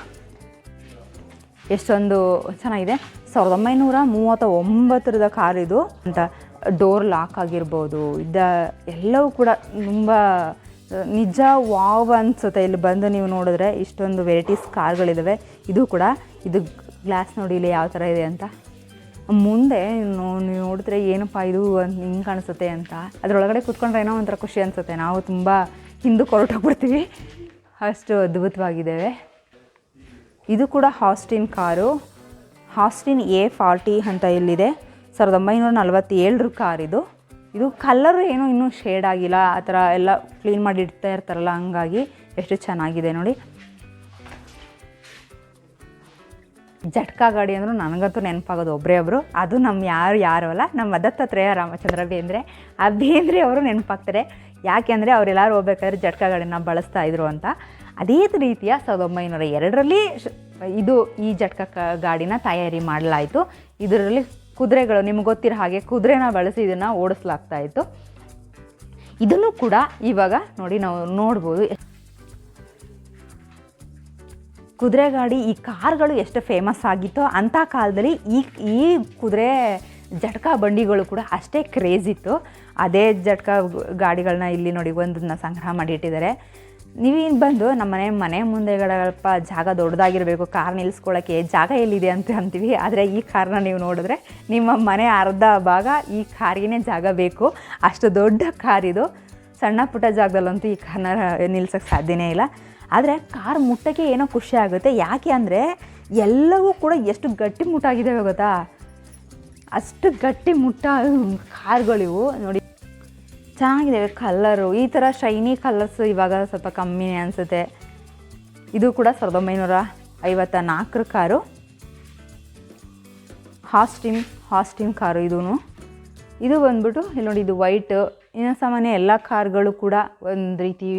Speaker 1: ಎಷ್ಟೊಂದು ಚೆನ್ನಾಗಿದೆ. ಸಾವಿರದ ಒಂಬೈನೂರ ಮೂವತ್ತ ಒಂಬತ್ತರದ ಕಾರ್ ಇದು. ಅಂತ ಡೋರ್ ಲಾಕ್ ಆಗಿರ್ಬೋದು, ಇದ್ದ ಎಲ್ಲವೂ ಕೂಡ ತುಂಬ ನಿಜ, ವಾವ್ ಅನ್ಸುತ್ತೆ. ಇಲ್ಲಿ ಬಂದು ನೀವು ನೋಡಿದ್ರೆ ಇಷ್ಟೊಂದು ವೆರೈಟೀಸ್ ಕಾರ್ಗಳಿದ್ದಾವೆ ಇದು ಕೂಡ, ಇದು ಗ್ಲಾಸ್ ನೋಡಿ ಇಲ್ಲಿ ಯಾವ ಥರ ಇದೆ ಅಂತ. ಮುಂದೆ ನೀವು ನೋಡಿದ್ರೆ ಏನಪ್ಪ ಇದು ಅಂತ ಹಿಂಗೆ ಕಾಣಿಸುತ್ತೆ ಅಂತ. ಅದರೊಳಗಡೆ ಕುತ್ಕೊಂಡ್ರೆ ಏನೋ ಒಂಥರ ಖುಷಿ ಅನಿಸುತ್ತೆ. ನಾವು ತುಂಬ ಹಿಂದಕ್ಕೆ ಹೊರಟೋಗ್ಬಿಡ್ತೀವಿ ಅಷ್ಟು ಅದ್ಭುತವಾಗಿದ್ದೇವೆ ಇದು ಕೂಡ Austin car. Austin A forty ಅಂತ ಇಲ್ಲಿದೆ. ಸಾವಿರದ ಒಂಬೈನೂರ ನಲವತ್ತೇಳರ ಕಾರ್ ಇದು ಕಲ್ಲರ್ ಏನು ಇನ್ನೂ ಶೇಡ್ ಆಗಿಲ್ಲ, ಆ ಥರ ಎಲ್ಲ ಕ್ಲೀನ್ ಮಾಡಿ ಇಡ್ತಾ ಇರ್ತಾರಲ್ಲ, ಹಂಗಾಗಿ ಎಷ್ಟು ಚೆನ್ನಾಗಿದೆ ನೋಡಿ. ಜಟ್ಕಾ ಗಾಡಿ ಅಂದರೂ ನನಗಂತೂ ನೆನಪಾಗೋದು ಒಬ್ಬರೇ ಒಬ್ಬರು ಅದು ನಮ್ಮ ಯಾರು ಯಾರು ಅಲ್ಲ ನಮ್ಮ ದತ್ತಾತ್ರೇಯ ರಾಮಚಂದ್ರ ಬೇಂದ್ರೆ ಆ ಬೇಂದ್ರೆ ಅವರು ನೆನಪಾಗ್ತಾರೆ. ಯಾಕೆಂದರೆ ಅವರೆಲ್ಲರೂ ಹೋಗ್ಬೇಕಾದ್ರೆ ಜಟ್ಕಾ ಗಾಡಿನ ಬಳಸ್ತಾ ಇದ್ರು ಅಂತ. ಅದೇ ರೀತಿಯ ಸಾವಿರದ ಒಂಬೈನೂರ ಎರಡರಲ್ಲಿ ಇದು ಈ ಜಟ್ಕಾ ಗಾಡಿನ ತಯಾರಿ ಮಾಡಲಾಯಿತು. ಇದರಲ್ಲಿ ಕುದುರೆಗಳು, ನಿಮ್ಗೆ ಗೊತ್ತಿರೋ ಹಾಗೆ ಕುದುರೆನ ಬಳಸಿ ಇದನ್ನು ಓಡಿಸ್ಲಾಗ್ತಾ ಇತ್ತು. ಇದನ್ನು ಕೂಡ ಇವಾಗ ನೋಡಿ ನಾವು ನೋಡ್ಬೋದು. ಕುದುರೆ ಗಾಡಿ ಈ ಕಾರ್ಗಳು ಎಷ್ಟು ಫೇಮಸ್ ಆಗಿತ್ತೋ ಅಂಥ ಕಾಲದಲ್ಲಿ ಈ ಈ ಕುದುರೆ ಜಟ್ಕಾ ಬಂಡಿಗಳು ಕೂಡ ಅಷ್ಟೇ ಕ್ರೇಜ್ ಇತ್ತು. ಅದೇ ಜಟ್ಕಾ ಗಾಡಿಗಳನ್ನ ಇಲ್ಲಿ ನೋಡಿ ಒಂದನ್ನ ಸಂಗ್ರಹ ಮಾಡಿ ಇಟ್ಟಿದ್ದಾರೆ. ನೀವೇನು ಬಂದು ನಮ್ಮ ಮನೆ ಮನೆ ಮುಂದೆಗಳಪ್ಪ ಜಾಗ ದೊಡ್ಡದಾಗಿರಬೇಕು, ಕಾರ್ ನಿಲ್ಲಿಸ್ಕೊಳ್ಳೋಕ್ಕೆ ಜಾಗ ಎಲ್ಲಿದೆ ಅಂತ ಅಂತೀವಿ. ಆದರೆ ಈ ಕಾರನ್ನ ನೀವು ನೋಡಿದ್ರೆ ನಿಮ್ಮ ಮನೆ ಅರ್ಧ ಭಾಗ ಈ ಕಾರಿಗೇ ಜಾಗ ಬೇಕು. ಅಷ್ಟು ದೊಡ್ಡ ಕಾರ್ ಇದು. ಸಣ್ಣ ಪುಟ್ಟ ಜಾಗದಲ್ಲಂತೂ ಈ ಕಾರನ್ನ ನಿಲ್ಸೋಕ್ಕೆ ಸಾಧ್ಯನೇ ಇಲ್ಲ. ಆದರೆ ಕಾರ್ ಮುಟ್ಟಕ್ಕೆ ಏನೋ ಖುಷಿ ಆಗುತ್ತೆ. ಯಾಕೆ ಅಂದರೆ ಎಲ್ಲವೂ ಕೂಡ ಎಷ್ಟು ಗಟ್ಟಿ ಮುಟ್ಟಾಗಿದ್ದಾವೆ ಗೊತ್ತಾ? ಅಷ್ಟು ಗಟ್ಟಿ ಮುಟ್ಟ ಕಾರ್ಗಳಿವು. ನೋಡಿ ಚೆನ್ನಾಗಿದ್ದಾವೆ ಕಲ್ಲರು ಈ ಥರ ಶೈನಿ ಕಲರ್ಸ್ ಇವಾಗ ಸ್ವಲ್ಪ ಕಮ್ಮಿನೇ ಅನಿಸುತ್ತೆ. ಇದು ಕೂಡ ಸಾವಿರದ ಒಂಬೈನೂರ ಐವತ್ತ ನಾಲ್ಕರ ಕಾರು. ಹಾಸ್ಟಿಮ್ ಹಾಸ್ಟಿಮ್ ಕಾರು ಇದೂ ಇದು ಬಂದ್ಬಿಟ್ಟು ಇಲ್ಲಿ ನೋಡಿ ಇದು ವೈಟ್ ಇನ್ನು ಸಾಮಾನ್ಯ ಎಲ್ಲ ಕಾರ್ಗಳು ಕೂಡ ಒಂದು ರೀತಿ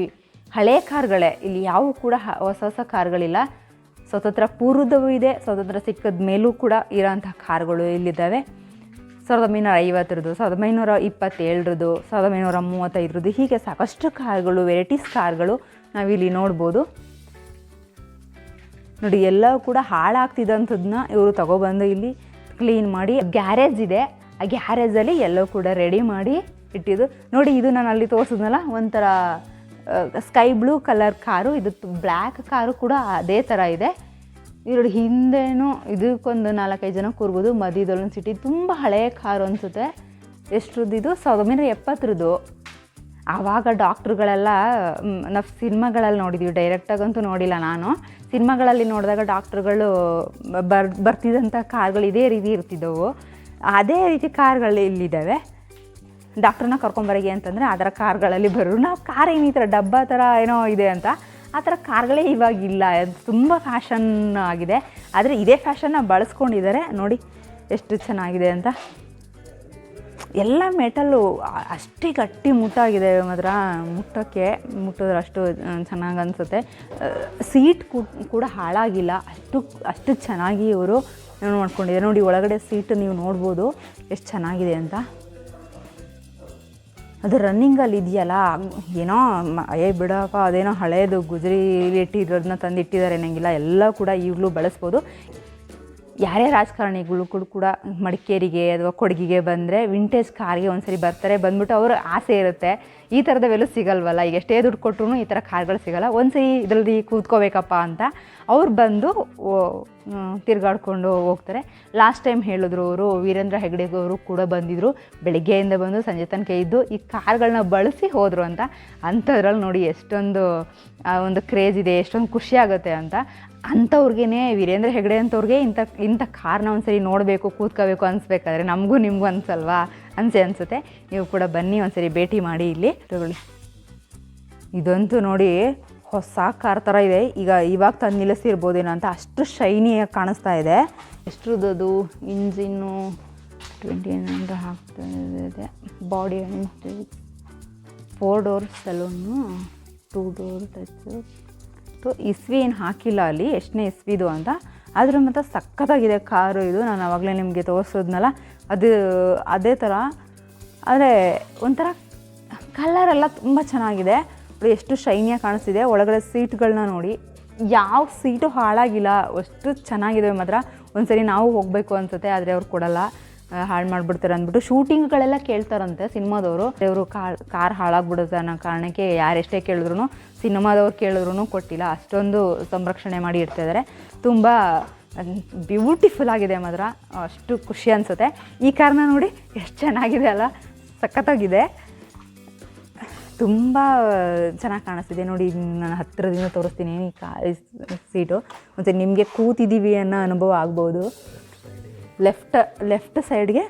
Speaker 1: ಹಳೆ ಕಾರ್ಗಳೇ. ಇಲ್ಲಿ ಯಾವ ಕೂಡ ಹೊಸ ಹೊಸ ಕಾರ್ಗಳಿಲ್ಲ. ಸ್ವತಂತ್ರ ಪೂರ್ವದವೂ ಇದೆ, ಸ್ವತಂತ್ರ ಸಿಕ್ಕದ ಮೇಲೂ ಕೂಡ ಇರೋಂಥ ಕಾರ್ಗಳು ಇಲ್ಲಿದ್ದಾವೆ. ಸಾವಿರದ ಒಂಬೈನೂರ ಐವತ್ತರದ್ದು ಸಾವಿರದ ಒಂಬೈನೂರ ಇಪ್ಪತ್ತೇಳರದ್ದು ಸಾವಿರದ ಒಂಬೈನೂರ ಮೂವತ್ತೈದರದ್ದು ಹೀಗೆ ಸಾಕಷ್ಟು ಕಾರ್ಗಳು ವೆರೈಟೀಸ್ ಕಾರ್ಗಳು ನಾವಿಲ್ಲಿ ನೋಡ್ಬೋದು. ನೋಡಿ, ಎಲ್ಲವೂ ಕೂಡ ಹಾಳಾಗ್ತಿದ್ದಂಥದ್ದನ್ನ ಇವರು ತಗೊಬಂದು ಇಲ್ಲಿ ಕ್ಲೀನ್ ಮಾಡಿ ಗ್ಯಾರೇಜ್ ಇದೆ. ಆ ಗ್ಯಾರೇಜಲ್ಲಿ ಎಲ್ಲವೂ ಕೂಡ ರೆಡಿ ಮಾಡಿ ಇಟ್ಟಿದ್ದು. ನೋಡಿ, ಇದು ನಾನು ಅಲ್ಲಿ ತೋರಿಸಿದ್ನಲ್ಲ, ಒಂಥರ ಸ್ಕೈ ಬ್ಲೂ ಕಲರ್ ಕಾರು, ಇದು ಬ್ಲ್ಯಾಕ್ ಕಾರು ಕೂಡ ಅದೇ ಥರ ಇದೆ. ಇವ್ರು ಹಿಂದೆನೂ ಇದಕ್ಕೊಂದು ನಾಲ್ಕೈದು ಜನ ಕೂರ್ಬೋದು. ಮಧ್ಯದಲ್ಲೊಂದು ಸಿಟಿ ತುಂಬ ಹಳೆಯ ಕಾರು ಅನಿಸುತ್ತೆ. ಎಷ್ಟ್ರದ್ದು ಇದು? ಸಾವಿರದ ಒಂಬೈನೂರ ಎಪ್ಪತ್ತರದ್ದು. ಆವಾಗ ಡಾಕ್ಟ್ರುಗಳೆಲ್ಲ ನಾವು ಸಿನಿಮಾಗಳಲ್ಲಿ ನೋಡಿದ್ದೀವಿ ಡೈರೆಕ್ಟಾಗಂತೂ ನೋಡಿಲ್ಲ ನಾನು. ಸಿನಿಮಾಗಳಲ್ಲಿ ನೋಡಿದಾಗ ಡಾಕ್ಟ್ರುಗಳು ಬರ್ ಬರ್ತಿದ್ದಂಥ ಕಾರ್ಗಳು ಇದೇ ರೀತಿ ಇರ್ತಿದ್ದವು. ಅದೇ ರೀತಿ ಕಾರ್ಗಳು ಇಲ್ಲಿದ್ದಾವೆ ಡಾಕ್ಟ್ರನ್ನ ಕರ್ಕೊಂಬರಿಗೆ ಅಂತಂದರೆ ಅದರ ಕಾರ್ಗಳಲ್ಲಿ ಬರೋರು. ನಾವು ಕಾರ್ ಏನು ಥರ ಡಬ್ಬ ಥರ ಏನೋ ಇದೆ ಅಂತ. ಆ ಥರ ಕಾರ್ಗಳೇ ಇವಾಗಿಲ್ಲ. ತುಂಬ ಫ್ಯಾಷನ್ ಆಗಿದೆ. ಆದರೆ ಇದೇ ಫ್ಯಾಷನ್ನ ಬಳಸ್ಕೊಂಡಿದ್ದಾರೆ. ನೋಡಿ ಎಷ್ಟು ಚೆನ್ನಾಗಿದೆ ಅಂತ. ಎಲ್ಲ ಮೆಟಲ್ಲು ಅಷ್ಟೇ ಗಟ್ಟಿ ಮುಟ್ಟಾಗಿದೆ ಮಾತ್ರ. ಮುಟ್ಟೋಕ್ಕೆ ಮುಟ್ಟಿದ್ರೆ ಅಷ್ಟು ಚೆನ್ನಾಗಿ ಅನಿಸುತ್ತೆ. ಸೀಟ್ ಕೂಡ ಹಾಳಾಗಿಲ್ಲ. ಅಷ್ಟು ಅಷ್ಟು ಚೆನ್ನಾಗಿ ಇವರು ಮಾಡ್ಕೊಂಡಿದ್ದಾರೆ ನೋಡಿ, ಒಳಗಡೆ ಸೀಟ್ ನೀವು ನೋಡ್ಬೋದು. ಎಷ್ಟು ಚೆನ್ನಾಗಿದೆ ಅಂತ. ಅದು ರನ್ನಿಂಗಲ್ಲಿ ಇದೆಯಲ್ಲ, ಏನೋ ಏ ಬಿಡಪ್ಪ, ಅದೇನೋ ಹಳೇದು ಗುಜರಿ ಇಟ್ಟಿರೋದನ್ನ ತಂದಿಟ್ಟಿದ್ದಾರೆ ಅನ್ನಂಗಿಲ್ಲ. ಎಲ್ಲ ಕೂಡ ಈಗಲೂ ಬಳಸ್ಬೋದು. ಯಾರೇ ರಾಜಕಾರಣಿಗಳು ಕೂಡ ಕೂಡ ಮಡಿಕೇರಿಗೆ ಅಥವಾ ಕೊಡಗಿಗೆ ಬಂದರೆ ವಿಂಟೇಜ್ ಕಾರ್ಗೆ ಒಂದ್ಸರಿ ಬರ್ತಾರೆ. ಬಂದ್ಬಿಟ್ಟು ಅವರು ಆಸೆ ಇರುತ್ತೆ. ಈ ಥರದವೆಲ್ಲೂ ಸಿಗಲ್ವಲ್ಲ? ಈಗ ಎಷ್ಟೇ ದುಡ್ಡು ಕೊಟ್ಟರು ಈ ಥರ ಕಾರ್ಗಳು ಸಿಗಲ್ಲ. ಒಂದ್ಸರಿ ಇದರಲ್ಲಿ ಕೂತ್ಕೋಬೇಕಪ್ಪ ಅಂತ ಅವ್ರು ಬಂದು ತಿರ್ಗಾಡ್ಕೊಂಡು ಹೋಗ್ತಾರೆ. ಲಾಸ್ಟ್ ಟೈಮ್ ಹೇಳಿದ್ರು ಅವರು ವೀರೇಂದ್ರ ಹೆಗ್ಡೆ ಅವರು ಕೂಡ ಬಂದಿದ್ದರು ಬೆಳಗ್ಗೆಯಿಂದ ಬಂದು ಸಂಜೆ ತನಕ ಇದ್ದು ಈ ಕಾರ್ಗಳನ್ನ ಬಳಸಿ ಹೋದರು ಅಂತ. ಅಂಥದ್ರಲ್ಲಿ ನೋಡಿ ಎಷ್ಟೊಂದು ಆ, ಒಂದು ಕ್ರೇಜ್ ಇದೆ ಎಷ್ಟೊಂದು ಖುಷಿ ಆಗುತ್ತೆ ಅಂತ. ಅಂಥವ್ರಿಗೇ ವೀರೇಂದ್ರ ಹೆಗ್ಡೆ ಅಂಥವ್ರಿಗೆ ಇಂಥ ಇಂಥ ಕಾರ್ನ ಒಂದ್ಸರಿ ನೋಡಬೇಕು ಕೂತ್ಕೋಬೇಕು ಅನಿಸ್ಬೇಕಾದ್ರೆ ನಮಗೂ ನಿಮಗೂ ಅನ್ಸಲ್ವಾ? ಅನ್ಸೆ ಅನಿಸುತ್ತೆ. ನೀವು ಕೂಡ ಬನ್ನಿ, ಒಂದ್ಸರಿ ಭೇಟಿ ಮಾಡಿ ಇಲ್ಲಿ. ತಗೊಳ್ಳಿ. ಇದಂತೂ ನೋಡಿ ಹೊಸ ಕಾರ್ ಥರ ಇದೆ. ಈಗ ಇವಾಗ ತಂದು ನಿಲ್ಲಿಸಿರ್ಬೋದೇನೋ ಅಂತ ಅಷ್ಟು ಶೈನಿಯಾಗಿ ಕಾಣಿಸ್ತಾ ಇದೆ. ಎಷ್ಟ್ರದ್ದು? ಇಂಜಿನ್ನು ಟ್ವೆಂಟಿ ನೈನ್ ಹಾಕ್ತಾ ಇದೆ. Body four door saloon two door touch to ಇಸ್ವಿ ಏನು ಹಾಕಿಲ್ಲ ಅಲ್ಲಿ, ಎಷ್ಟನೇ ಇಸ್ವಿದು ಅಂತ. ಆದರೆ ಮತ್ತು ಸಖತ್ತಾಗಿದೆ ಕಾರು ಇದು. ನಾನು ಆವಾಗಲೇ ನಿಮಗೆ ತೋರಿಸೋದ್ನಲ್ಲ, ಅದು ಅದೇ ಥರ ಆದರೆ ಒಂಥರ ಕಲರೆಲ್ಲ ತುಂಬ ಚೆನ್ನಾಗಿದೆ. ಎಷ್ಟು ಶೈನಿಯಾಗಿ ಕಾಣಿಸ್ತಿದೆ. ಒಳಗಡೆ ಸೀಟ್ಗಳನ್ನ ನೋಡಿ. ಯಾವ ಸೀಟು ಹಾಳಾಗಿಲ್ಲ. ಅಷ್ಟು ಚೆನ್ನಾಗಿದೆ ಮಾತ್ರ. ಒಂದ್ಸರಿ ನಾವು ಹೋಗಬೇಕು ಅನ್ಸುತ್ತೆ, ಆದರೆ ಅವ್ರು ಕೊಡಲ್ಲ. ಹಾಳು ಮಾಡಿಬಿಡ್ತಾರೆ ಅಂದ್ಬಿಟ್ಟು ಶೂಟಿಂಗ್ಗಳೆಲ್ಲ ಕೇಳ್ತಾರಂತೆ ಸಿನಿಮಾದವರು. ಅವರು ಕಾರ್ ಕಾರ್ ಹಾಳಾಗ್ಬಿಡುತ್ತೆ ಅನ್ನೋ ಕಾರಣಕ್ಕೆ ಯಾರೆಷ್ಟೇ ಕೇಳಿದ್ರು ಸಿನಿಮಾದವ್ರು ಕೇಳಿದ್ರು ಕೊಟ್ಟಿಲ್ಲ. ಅಷ್ಟೊಂದು ಸಂರಕ್ಷಣೆ ಮಾಡಿ ಇಡ್ತಿದ್ದಾರೆ ತುಂಬ ಬ್ಯೂಟಿಫುಲ್ ಆಗಿದೆ ಮಾತ್ರ. ಅಷ್ಟು ಖುಷಿ ಅನಿಸುತ್ತೆ. ಈ ಕಾರಣ ನೋಡಿ ಎಷ್ಟು ಚೆನ್ನಾಗಿದೆ ಅಲ್ಲ. ಸಖತ್ತಾಗಿದೆ. ತುಂಬ ಚೆನ್ನಾಗಿ ಕಾಣಿಸ್ತಿದೆ. ನೋಡಿ ನಾನು ಹತ್ತಿರದಿಂದ ತೋರಿಸ್ತೀನಿ ಈ ಕಾ ಸೀಟು. ಮತ್ತು ನಿಮಗೆ ಕೂತಿದ್ದೀವಿ ಅನ್ನೋ ಅನುಭವ ಆಗ್ಬೋದು. ಲೆಫ್ಟ್ ಲೆಫ್ಟ್ ಸೈಡ್ಗೆ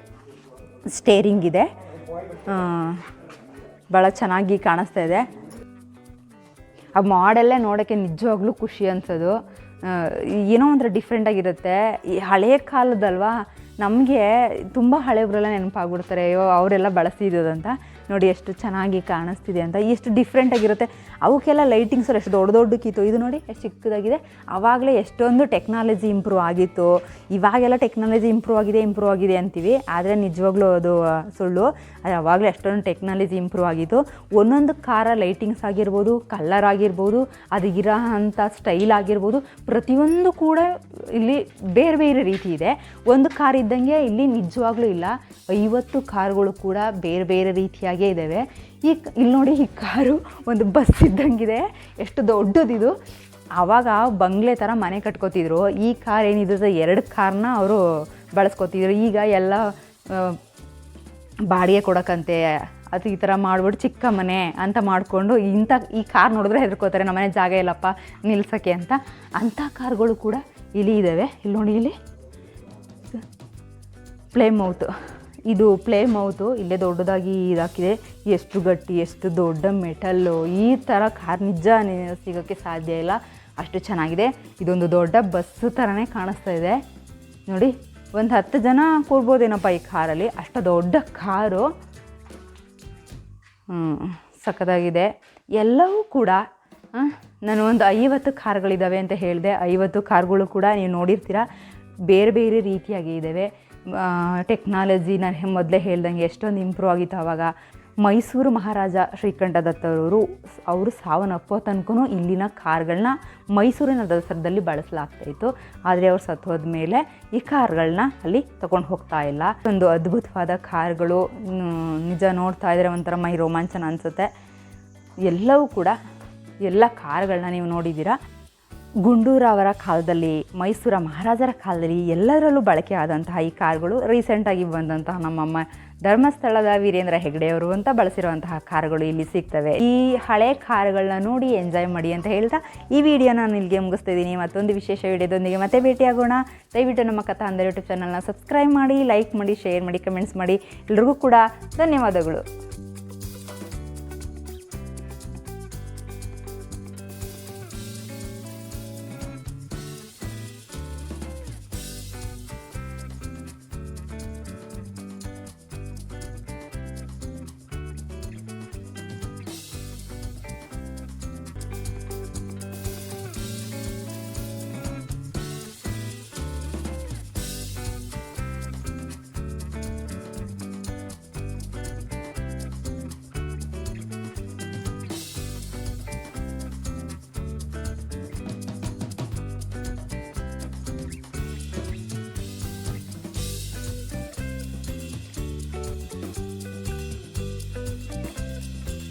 Speaker 1: ಸ್ಟೇರಿಂಗ್ ಇದೆ. ಭಾಳ ಚೆನ್ನಾಗಿ ಕಾಣಿಸ್ತಾ ಇದೆ. ಆ ಮಾಡೆಲ್ಲೇ ನೋಡೋಕ್ಕೆ ನಿಜವಾಗ್ಲೂ ಖುಷಿ ಅನ್ಸೋದು. ಏನೋ ಒಂಥರ ಡಿಫ್ರೆಂಟಾಗಿರುತ್ತೆ ಈ ಹಳೆಯ ಕಾಲದಲ್ವಾ? ನಮಗೆ ತುಂಬ ಹಳೆಯವರೆಲ್ಲ ನೆನಪಾಗ್ಬಿಡ್ತಾರೆ. ಅಯ್ಯೋ, ಅವರೆಲ್ಲ ಬಳಸ್ತಿದ್ದದಂತ ನೋಡಿ ಎಷ್ಟು ಚೆನ್ನಾಗಿ ಕಾಣಿಸ್ತಿದೆ ಅಂತ, ಎಷ್ಟು ಡಿಫ್ರೆಂಟಾಗಿರುತ್ತೆ ಅವಕ್ಕೆಲ್ಲ ಲೈಟಿಂಗ್ಸ್ ಎಷ್ಟು ದೊಡ್ಡ ದೊಡ್ಡಕ್ಕಿತ್ತು ಇದು ನೋಡಿ ಎಷ್ಟು ಚಿಕ್ಕದಾಗಿದೆ. ಆವಾಗಲೇ ಎಷ್ಟೊಂದು ಟೆಕ್ನಾಲಜಿ ಇಂಪ್ರೂವ್ ಆಗಿತ್ತು. ಇವಾಗೆಲ್ಲ ಟೆಕ್ನಾಲಜಿ ಇಂಪ್ರೂವ್ ಆಗಿದೆ ಇಂಪ್ರೂವ್ ಆಗಿದೆ ಅಂತೀವಿ. ಆದರೆ ನಿಜವಾಗ್ಲೂ ಅದು ಸುಳ್ಳು. ಆದರೆ ಅವಾಗಲೇ ಎಷ್ಟೊಂದು ಟೆಕ್ನಾಲಜಿ ಇಂಪ್ರೂವ್ ಆಗಿತ್ತು. ಒಂದೊಂದು ಕಾರ ಲೈಟಿಂಗ್ಸ್ ಆಗಿರ್ಬೋದು ಕಲ್ಲರ್ ಆಗಿರ್ಬೋದು, ಅದು ಇರೋ ಅಂಥ ಸ್ಟೈಲ್ ಆಗಿರ್ಬೋದು, ಪ್ರತಿಯೊಂದು ಕೂಡ ಇಲ್ಲಿ ಬೇರೆ ಬೇರೆ ರೀತಿ ಇದೆ. ಒಂದು ಕಾರ್ ಇದ್ದಂಗೆ ಇಲ್ಲಿ ನಿಜವಾಗ್ಲೂ ಇಲ್ಲ. ಐವತ್ತು ಕಾರ್ಗಳು ಕೂಡ ಬೇರೆ ಬೇರೆ ರೀತಿಯಾಗೇ ಇದ್ದಾವೆ. ಈ ಇಲ್ಲಿ ನೋಡಿ ಈ ಕಾರು ಒಂದು ಬಸ್ ಇದ್ದಂಗಿದೆ. ಎಷ್ಟು ದೊಡ್ಡದಿದು. ಆವಾಗ ಬಂಗ್ಲೆ ಥರ ಮನೆ ಕಟ್ಕೋತಿದ್ರು. ಈ ಕಾರ್ ಏನಿದೆ ಎರಡು ಕಾರ್ನ ಅವರು ಬಳಸ್ಕೊತಿದ್ರು. ಈಗ ಎಲ್ಲ ಬಾಡಿಗೆ ಕೊಡೋಕ್ಕಂತೆ. ಅದು ಈ ಥರ ಮಾಡ್ಬಿಟ್ಟು ಚಿಕ್ಕ ಮನೆ ಅಂತ ಮಾಡಿಕೊಂಡು ಇಂಥ ಈ ಕಾರ್ ನೋಡಿದ್ರೆ ಹೆದರ್ಕೋತಾರೆ. ನಮ್ಮ ಮನೆ ಜಾಗ ಇಲ್ಲಪ್ಪ, ನಿಲ್ಸೋಕ್ಕೆ ಅಂತ. ಅಂಥ ಕಾರ್ಗಳು ಕೂಡ ಇಲ್ಲಿ ಇದ್ದಾವೆ. ಇಲ್ಲಿ ನೋಡಿ ಇಲ್ಲಿ. Plymouth. ಇದು ಪ್ಲೇ ಮೌತು, ಇಲ್ಲೇ ದೊಡ್ಡದಾಗಿ ಇದಾಕಿದೆ. ಎಷ್ಟು ಗಟ್ಟಿ, ಎಷ್ಟು ದೊಡ್ಡ ಮೆಟಲ್ಲು ಈ ಥರ ಕಾರ್ ನಿಜ ಸಿಗೋಕ್ಕೆ ಸಾಧ್ಯ ಇಲ್ಲ. ಅಷ್ಟು ಚೆನ್ನಾಗಿದೆ. ಇದೊಂದು ದೊಡ್ಡ ಬಸ್ಸು ಥರನೇ ಕಾಣಿಸ್ತಾ ಇದೆ. ನೋಡಿ, ಒಂದು ಹತ್ತು ಜನ ಕೂರ್ಬೋದೇನಪ್ಪ ಈ ಕಾರಲ್ಲಿ? ಅಷ್ಟು ದೊಡ್ಡ ಕಾರು. ಸಖತ್ತಾಗಿದೆ. ಎಲ್ಲವೂ ಕೂಡ ನಾನು ಒಂದು ಐವತ್ತು ಕಾರ್ಗಳಿದ್ದಾವೆ ಅಂತ ಹೇಳಿದೆ. ಐವತ್ತು ಕಾರ್ಗಳು ಕೂಡ ನೀವು ನೋಡಿರ್ತೀರ. ಬೇರೆ ಬೇರೆ ರೀತಿಯಾಗಿ ಇದ್ದಾವೆ ಟೆಕ್ನಾಲಜಿ ನಾನು ಮೊದಲೇ ಹೇಳ್ದಂಗೆ ಎಷ್ಟೊಂದು ಇಂಪ್ರೂವ್ ಆಗಿತ್ತು ಆವಾಗ. ಮೈಸೂರು ಮಹಾರಾಜ ಶ್ರೀಕಂಠದತ್ತರವರು ಅವರು ಸಾವನ್ನಪ್ಪೋ ತನಕೂ ಇಲ್ಲಿನ ಕಾರ್ಗಳನ್ನ ಮೈಸೂರಿನ ದಸರದಲ್ಲಿ ಬಳಸಲಾಗ್ತಾಯಿತ್ತು ಆದರೆ ಅವ್ರು ಹೋದ ಮೇಲೆ ಈ ಕಾರ್ಗಳನ್ನ ಅಲ್ಲಿ ತಗೊಂಡು ಹೋಗ್ತಾ ಇಲ್ಲ. ಒಂದು ಅದ್ಭುತವಾದ ಕಾರ್ಗಳು ನಿಜ ನೋಡ್ತಾ ಇದ್ರೆ ಒಂಥರ ಮೈ ರೋಮಾಂಚನ ಅನಿಸುತ್ತೆ. ಎಲ್ಲವೂ ಕೂಡ ಎಲ್ಲ ಕಾರ್ಗಳನ್ನ ನೀವು ನೋಡಿದ್ದೀರಾ? ಗುಂಡೂರಾವರ ಕಾಲದಲ್ಲಿ, ಮೈಸೂರ ಮಹಾರಾಜರ ಕಾಲದಲ್ಲಿ ಎಲ್ಲರಲ್ಲೂ ಬಳಕೆ ಆದಂತಹ ಈ ಕಾರ್ಗಳು ರೀಸೆಂಟಾಗಿ ಬಂದಂತಹ ನಮ್ಮಮ್ಮ ಧರ್ಮಸ್ಥಳದ ವೀರೇಂದ್ರ ಹೆಗ್ಡೆಯವರು ಅಂತ ಬಳಸಿರುವಂತಹ ಕಾರುಗಳು ಇಲ್ಲಿ ಸಿಗ್ತವೆ. ಈ ಹಳೆ ಕಾರುಗಳನ್ನ ನೋಡಿ ಎಂಜಾಯ್ ಮಾಡಿ ಅಂತ ಹೇಳ್ತಾ ಈ ವಿಡಿಯೋ ನಾನು ಇಲ್ಲಿಗೆ ಮುಗಿಸ್ತಾ ಇದ್ದೀನಿ. ಮತ್ತೊಂದು ವಿಶೇಷ ವಿಡಿಯೋದೊಂದಿಗೆ ಮತ್ತೆ ಭೇಟಿಯಾಗೋಣ. ದಯವಿಟ್ಟು ನಮ್ಮ ಕಥಾ ಅಂದರೆ ಯೂಟ್ಯೂಬ್ ಚಾನಲ್ನ ಸಬ್ಸ್ಕ್ರೈಬ್ ಮಾಡಿ ಲೈಕ್ ಮಾಡಿ ಶೇರ್ ಮಾಡಿ ಕಮೆಂಟ್ಸ್ ಮಾಡಿ. ಎಲ್ರಿಗೂ ಕೂಡ ಧನ್ಯವಾದಗಳು.